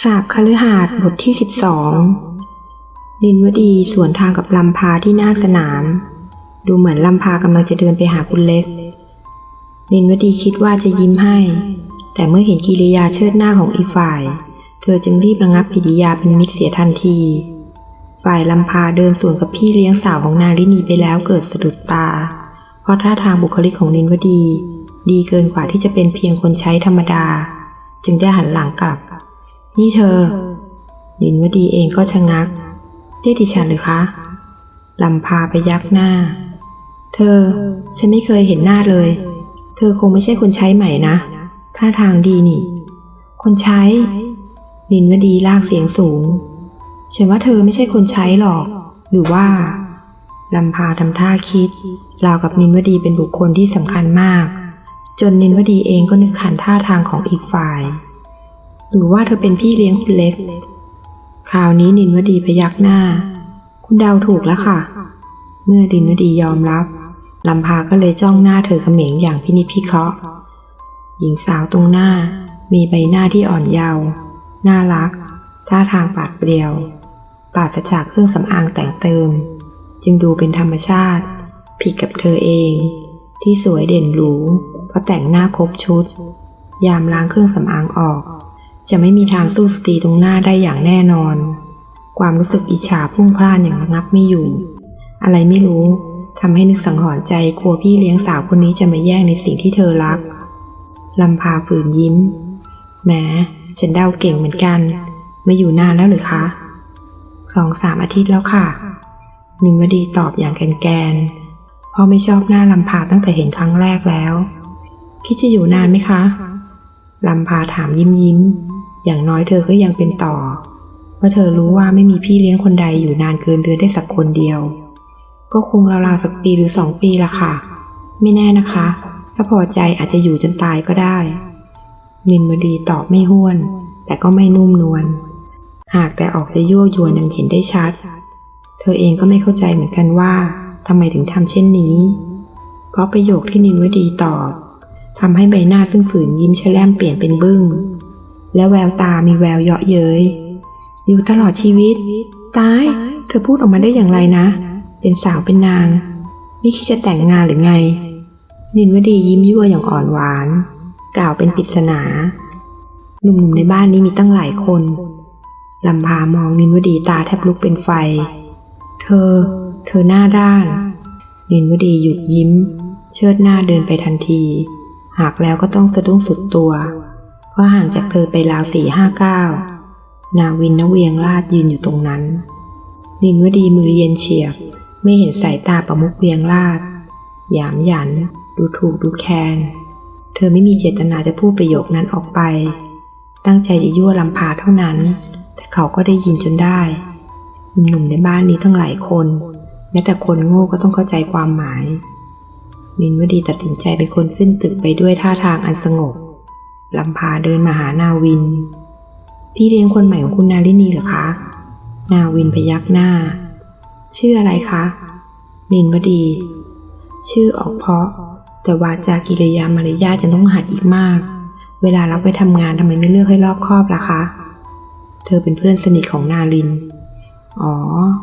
สาบคฤหาสน์บทที่สิบสองนินวดีสวนทางกับลำพาที่หน้าสนาม ดูเหมือนลำพากำลังจะเดินไปหาคุณเล็ก นินวดีคิดว่าจะยิ้มให้ แต่เมื่อเห็นกิริยาเชิดหน้าของอีกฝ่าย เธอจึงรีบระงับกิริยาเป็นมิตรเสียทันที ฝ่ายลำพาเดินสวนกับพี่เลี้ยงสาวของนางลินีไปแล้วเกิดสะดุดตา เพราะท่าทางบุคลิกของนินวดี ดีเกินกว่าที่จะเป็นเพียงคนใช้ธรรมดา จึงได้หันหลังกลับ นี่เธอนินวดีเองก็ชะงัก เรียกดิฉันหรือคะลำพาไปยักหน้า เธอ ฉันไม่เคยเห็นหน้าเลย เธอคงไม่ใช่คนใช้ใหม่นะ ท่าทางดีนี่ คนใช้นินวดีลากเสียงสูง ฉันว่าเธอไม่ใช่คนใช้หรอก หรือว่าลำพาทำท่าคิด ราวกับนินวดีเป็นบุคคลที่สำคัญมาก จนนินวดีเองก็นึกขันท่าทางของอีกฝ่าย หรือว่าเธอเป็นพี่เลี้ยงคุณเล็ก คราวนี้นินวดีพยักหน้า คุณเดาถูกแล้วค่ะ เมื่อดินวดียอมรับลำพาก็เลยจ้องหน้าเธอเขม็งอย่างพินิจพิเคราะห์ หญิงสาวตรงหน้ามีใบหน้าที่อ่อนเยาว์น่ารัก ท่าทางปาดเปรียว ปราศจากเครื่องสำอางแต่งเติม จึงดูเป็นธรรมชาติ ผิดกับเธอเอง ที่สวยเด่นหรูเพราะแต่งหน้าครบชุด ยามล้างเครื่องสำอางออก จะไม่มีทางสู้สตรีตรงหน้าได้อย่างแน่นอน ความรู้สึกอิจฉาพุ่งพล่านอย่างระงับไม่อยู่ อะไรไม่รู้ทำให้นึกสังหรณ์ใจกลัวพี่เลี้ยงสาวคนนี้จะมาแย่งในสิ่งที่เธอรักลำพาฝืนยิ้มแหมฉันเดาเก่งเหมือนกัน มาอยู่นานแล้วหรือคะสองสามอาทิตย์แล้วค่ะนินวดีตอบอย่างแกนแกนพราะไม่ชอบหน้าลำพาตั้งแต่เห็นครั้งแรกแล้ว คิดจะอยู่นานไหมคะลำพาถามยิ้มยิ้ม อย่างน้อยเธอก็ยังเป็นต่อเพราะเธอรู้ว่าไม่มีพี่เลี้ยงคนใดอยู่นานเกินเดือนได้สักคนเดียว ก็คงราวๆสักปีหรือสองปีละค่ะ ไม่แน่นะคะ ถ้าพอใจอาจจะอยู่จนตายก็ได้ นินวดีตอบไม่ห้วน แต่ก็ไม่นุ่มนวล หากแต่ออกจะยั่วยวนยังเห็นได้ชัด เธอเองก็ไม่เข้าใจเหมือนกันว่าทำไมถึงทำเช่นนี้ เพราะประโยคที่นินวดีตอบทำให้ใบหน้าซึ่งฝืนยิ้มแฉลมเปลี่ยนเป็นบึ้ง และแววตามีแววเยาะเย้ยอยู่ตลอดชีวิต ตาย เธอพูดออกมาได้อย่างไรนะ เป็นสาวเป็นนาง นี่คิดจะแต่งงานหรือไง นินวดียิ้มยั่วอย่างอ่อนหวาน กล่าวเป็นปริศนา หนุ่มๆในบ้านนี้มีตั้งหลายคนลำพามองนินวดีตาแทบลุกเป็นไฟ เธอ เธอหน้าด้าน นินวดีหยุดยิ้ม เชิดหน้าเดินไปทันที หากแล้วก็ต้องสะดุ้งสุดตัว พราะห่างจากเธอไปราวสี่ห้าก้าวนางวินนเวียงลาดยืนอยู่ตรงนั้นนินวดีมือเย็นเฉียบ ไม่เห็นสายตาประมุกเวียงลาดหยามหยัน ดูถูกดูแคลนเธอไม่มีเจตนาจะพูดประโยคนั้นออกไป ตั้งใจจะยั่วลำพาเท่านั้น แต่เขาก็ได้ยินจนได้หนุ่มๆในบ้านนี้ทั้งหลายคน แม้แต่คนโง่ก็ต้องเข้าใจความหมายมินวดีตัดสินใจเป็นคนขึ้นตึกไปด้วยท่าทางอันสงบ ลำพาเดินมาหานาวิน พี่เลี้ยงคนใหม่ของคุณนาลินีเหรอคะ นาวินพยักหน้า ชื่ออะไรคะมินวดี ชื่อออกเพาะ แต่วาจากิริยามารยาจะต้องหัดอีกมาก เวลารับไปทำงานทำไมไม่เลือกให้รอบคอบล่ะคะ เธอเป็นเพื่อนสนิทของนาลิน อ๋อ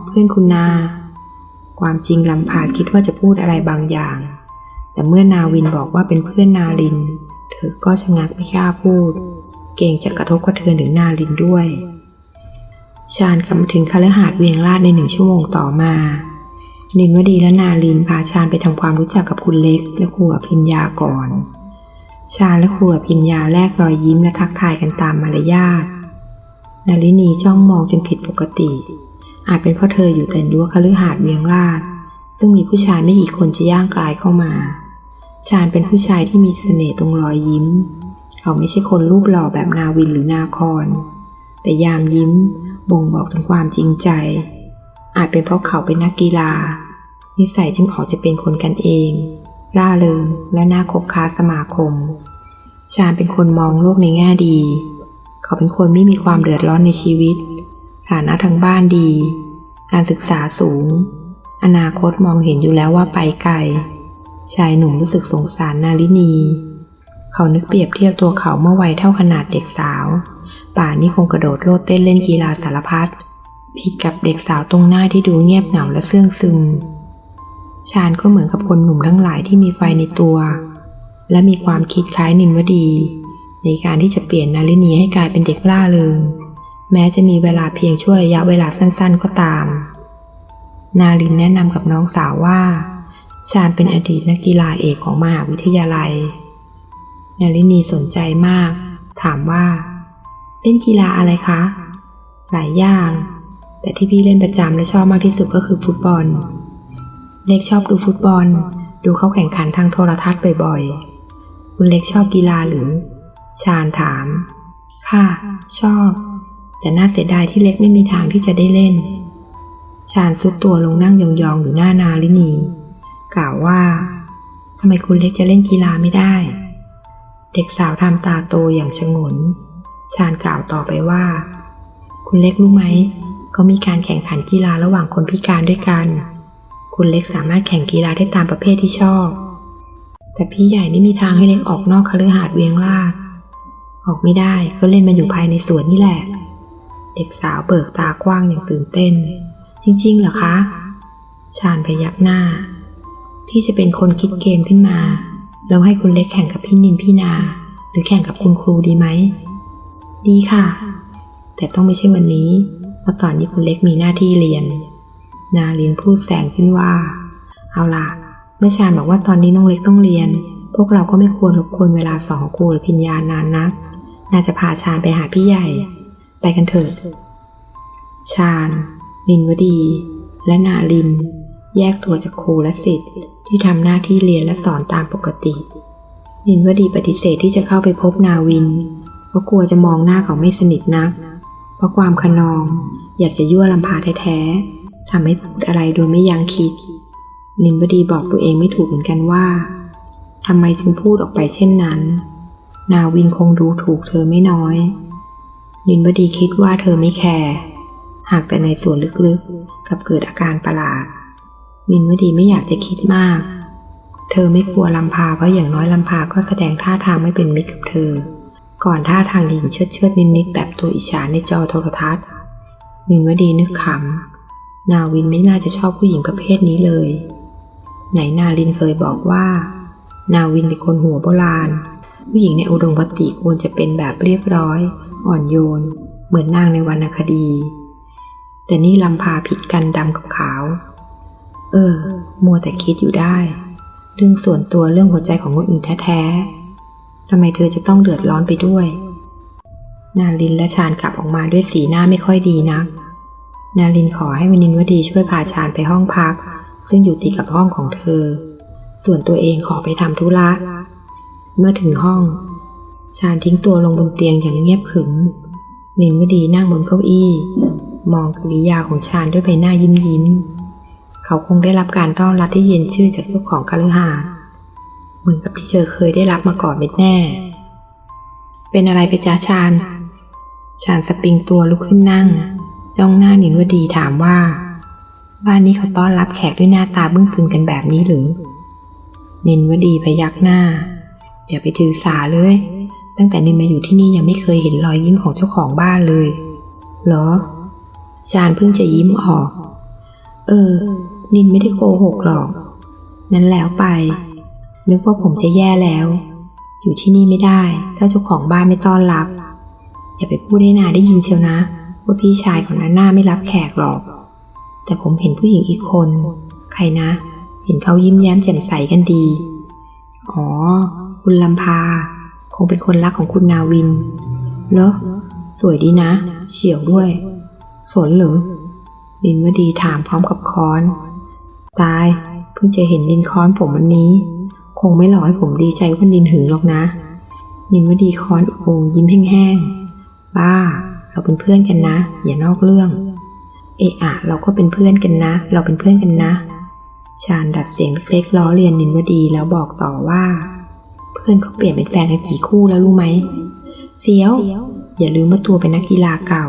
เพื่อนคุณนา ความจริงลำพาคิดว่าจะพูดอะไรบางอย่าง แต่เมื่อนาวินบอกว่าเป็นเพื่อนนาลิน เธอก็ชะงักไม่กล้าพูด เก่งจะกระทบกระเทือนถึงนาลินด้วย ชาญกลับมาถึงคฤหาสน์เวียงลาดในหนึ่งชั่วโมงต่อมา นินวดีและนาลินพาชาญไปทำความรู้จักกับคุณเล็กและครูอภิญญาก่อน ชาญและครูอภิญญาแลกรอยยิ้มและทักทายกันตามมารยาทนาลินีจ้องมองจนผิดปกติ อาจเป็นเพราะเธออยู่แต่รั้วคฤหาสน์เวียงลาดซึ่งมีผู้ชายไม่กี่คนจะย่างกลายเข้ามา ชาญเป็นผู้ชายที่มีเสน่ห์ตรงรอยยิ้ม เขาไม่ใช่คนรูปหล่อแบบนาวินหรือนาคอนแต่ยามยิ้มบ่งบอกถึงความจริงใจ อาจเป็นเพราะเขาเป็นนักกีฬา นิสัยจึงออกจะเป็นคนกันเอง ร่าเริงและน่าคบค้าสมาคม ชาญเป็นคนมองโลกในแง่ดี เขาเป็นคนไม่มีความเดือดร้อนในชีวิต ฐานะทางบ้านดี การศึกษาสูง อนาคตมองเห็นอยู่แล้วว่าไปไกล ชายหนุ่มรู้สึกสงสารนาลินี เขานึกเปรียบเทียบตัวเขาเมื่อวัยเท่าขนาดเด็กสาว ป่านนี้คงกระโดดโลดเต้นเล่นกีฬาสารพัดผิดกับเด็กสาวตรงหน้าที่ดูเงียบเหงาและเสื่องซึม ชาญก็เหมือนกับคนหนุ่มทั้งหลายที่มีไฟในตัว และมีความคิดคล้ายนินวดี ในการที่จะเปลี่ยนนารินีให้กลายเป็นเด็กร่าเริง แม้จะมีเวลาเพียงชั่วระยะเวลาสั้นๆ ก็ตาม นารินแนะนำกับน้องสาวว่า ชาญเป็นอดีตนักกีฬาเอกของมหาวิทยาลัย นารินีสนใจมาก ถามว่า เล่นกีฬาอะไรคะ หลายอย่าง แต่ที่พี่เล่นประจำและชอบมากที่สุดก็คือฟุตบอล เล็กชอบดูฟุตบอล ดูเขาแข่งขันทางโทรทัศน์บ่อยๆ คุณเล็กชอบกีฬาหรือ ชาญถาม ค่ะ ชอบ แต่น่าเสียดายที่เล็กไม่มีทางที่จะได้เล่น ชาญซุดตัวลงนั่งยองๆอยู่หน้านาลินี กล่าวว่าทำไมคุณเล็กจะเล่นกีฬาไม่ได้ เด็กสาวทำตาโตอย่างชงน ชาญกล่าวต่อไปว่า คุณเล็กรู้ไหมเขามีการแข่งขันกีฬาระหว่างคนพิการด้วยกัน คุณเล็กสามารถแข่งกีฬาได้ตามประเภทที่ชอบ แต่พี่ใหญ่ไม่มีทางให้เล็กออกนอกคฤหาสน์เวียงลาดออกไม่ได้ก็เล่นมันอยู่ภายในสวนนี่แหละ เด็กสาวเบิกตากว้างอย่างตื่นเต้น จริงๆเหรอคะ ชาญพยักหน้า พี่จะเป็นคนคิดเกมขึ้นมา แล้วให้คุณเล็กแข่งกับพี่นินพี่นา หรือแข่งกับคุณครูดีไหม ดีค่ะ แต่ต้องไม่ใช่วันนี้ เพราะตอนนี้คุณเล็กมีหน้าที่เรียน นาลินพูดแซงขึ้นว่า เอาล่ะ เมื่อชาญบอกว่าตอนนี้น้องเล็กต้องเรียน พวกเราก็ไม่ควรรบกวนเวลาสองครูหรือพิญญานานนัก น่าจะพาชาญไปหาพี่ใหญ่ ไปกันเถิดชาญลินวดี และนาลิน แยกตัวจากครูและศิษย์ที่ทำหน้าที่เรียนและสอนตามปกติลินวดีปฏิเสธที่จะเข้าไปพบนาวิน เพราะกลัวจะมองหน้าเขาไม่สนิทนัก เพราะความขนอง อยากจะยั่วลำพาแท้ๆทำให้พูดอะไรโดยไม่ยังคิดลินวดีบอกตัวเองไม่ถูกเหมือนกันว่าทำไมจึงพูดออกไปเช่นนั้น นาวินคงดูถูกเธอไม่น้อยลินวดีคิดว่าเธอไม่แคร์หากแต่ในส่วนลึกๆกับเกิดอาการประหลาด ลินวดีไม่อยากจะคิดมาก เธอไม่กลัวลำพาเพราะอย่างน้อยลำพาก็แสดงท่าทางไม่เป็นมิตรกับเธอ ก่อนท่าทางหญิงเชิดเชิดๆนิดๆแบบตัวอิจฉาในจอโทรทัศน์ลินวดีนึกขำนาวินไม่น่าจะชอบผู้หญิงประเภทนี้เลย ไหนนาลินเคยบอกว่า นาวินเป็นคนหัวโบราณ ผู้หญิงในอุดมคติควรจะเป็นแบบเรียบร้อย อ่อนโยน เหมือนนางในวรรณคดี แต่นี่ลำพาผิดกันดำกับขาว เออ มัวแต่คิดอยู่ได้ เรื่องส่วนตัวเรื่องหัวใจของคนอื่นแท้ๆทำไมเธอจะต้องเดือดร้อนไปด้วย นาลินและชาญกลับออกมาด้วยสีหน้าไม่ค่อยดีนัก นาลินขอให้วนินวดีช่วยพาชาญไปห้องพัก ซึ่งอยู่ติดกับห้องของเธอ ส่วนตัวเองขอไปทำธุระ เมื่อถึงห้อง ชาญทิ้งตัวลงบนเตียงอย่างเงียบขึมนินวดีนั่งบนเก้าอี้ มองกริยาของชาญด้วยใบหน้ายิ้มยิ้ม เขาคงได้รับการต้อนรับที่เย็นชื่อจากเจ้าของคฤหาสน์เหมือนกับที่เธอเคยได้รับมาก่อนเม็ดแน่ เป็นอะไรไปจ้าชาญชาญสปริงตัวลุกขึ้นนั่ง จ้องหน้านินวดีถามว่า บ้านนี้เขาต้อนรับแขกด้วยหน้าตาบึ้งตึงกันแบบนี้หรือ นินวดีพยักหน้าอย่าไปถือสาเลย ตั้งแต่นินมาอยู่ที่นี่ยังไม่เคยเห็นรอยยิ้มของเจ้าของบ้านเลย เหรอ ชาญเพิ่งจะยิ้มออก เออ นินไม่ได้โกหกหรอก นั้นแล้วไป นึกว่าผมจะแย่แล้ว อยู่ที่นี่ไม่ได้ ถ้าเจ้าของบ้านไม่ต้อนรับ อย่าไปพูดให้นาได้ยินเชียวนะ ว่าพี่ชายของนาน่าไม่รับแขกหรอก แต่ผมเห็นผู้หญิงอีกคน ใครนะ เห็นเขายิ้มแย้มแจ่มใสกันดี อ๋อ คุณลำพา คงเป็นคนรักของคุณนาวินเหรอสวยดีนะ เฉียวด้วย สนหรือลินวดีถามพร้อมกับค้อน ตาย เพิ่งจะเห็นลินค้อนผมวันนี้ คงไม่หลอให้ผมดีใจว่าลินหึงหรอกนะลินวดีค้อนอองยิ้มแห้งๆ บ้า เราเป็นเพื่อนกันนะ อย่านอกเรื่อง เอะอะเราก็เป็นเพื่อนกันนะ เราเป็นเพื่อนกันนะ ชาญดัดเสียงเล็กๆล้อเลียนนินวดีแล้วบอกต่อว่า เพื่อนเขาเปลี่ยนเป็นแฟนกันกี่คู่แล้วรู้ไหมเสียว อย่าลืมว่าตัวเป็นนักกีฬาเก่า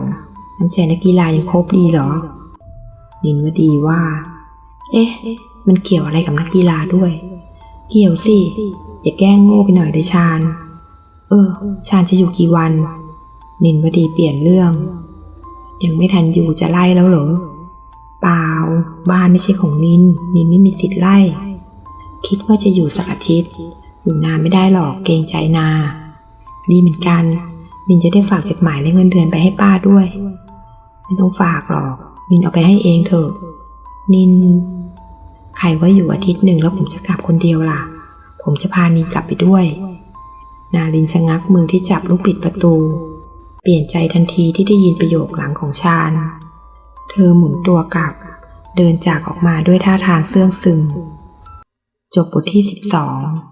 น้ำใจนักกีฬายังครบดีเหรอนินวดีว่า เอ๊ะ มันเกี่ยวอะไรกับนักกีฬาด้วย เกี่ยวสิ อย่าแกล้งโง่ไปหน่อยเลยชาญ เออ ชาญจะอยู่กี่วัน นินวดีเปลี่ยนเรื่อง ยังไม่ทันอยู่จะไล่แล้วเหรอ เปล่า บ้านไม่ใช่ของนิน นินไม่มีสิทธิ์ไล่ คิดว่าจะอยู่สักอาทิตย์ อยู่นานไม่ได้หรอก เกรงใจนา ดีเหมือนกัน นินจะได้ฝากจดหมายและเงินเดือนไปให้ป้าด้วย ไม่ต้องฝากหรอก นินเอาไปให้เองเถอะนิน ใครว่าอยู่อาทิตย์หนึ่งแล้วผมจะกลับคนเดียวล่ะ ผมจะพานินกลับไปด้วย นาลินชะงักมือที่จับลูกปิดประตู เปลี่ยนใจทันทีที่ได้ยินประโยคหลังของชาญ เธอหมุนตัวกลับ เดินจากออกมาด้วยท่าทางเสื่องซึม จบบทที่ 12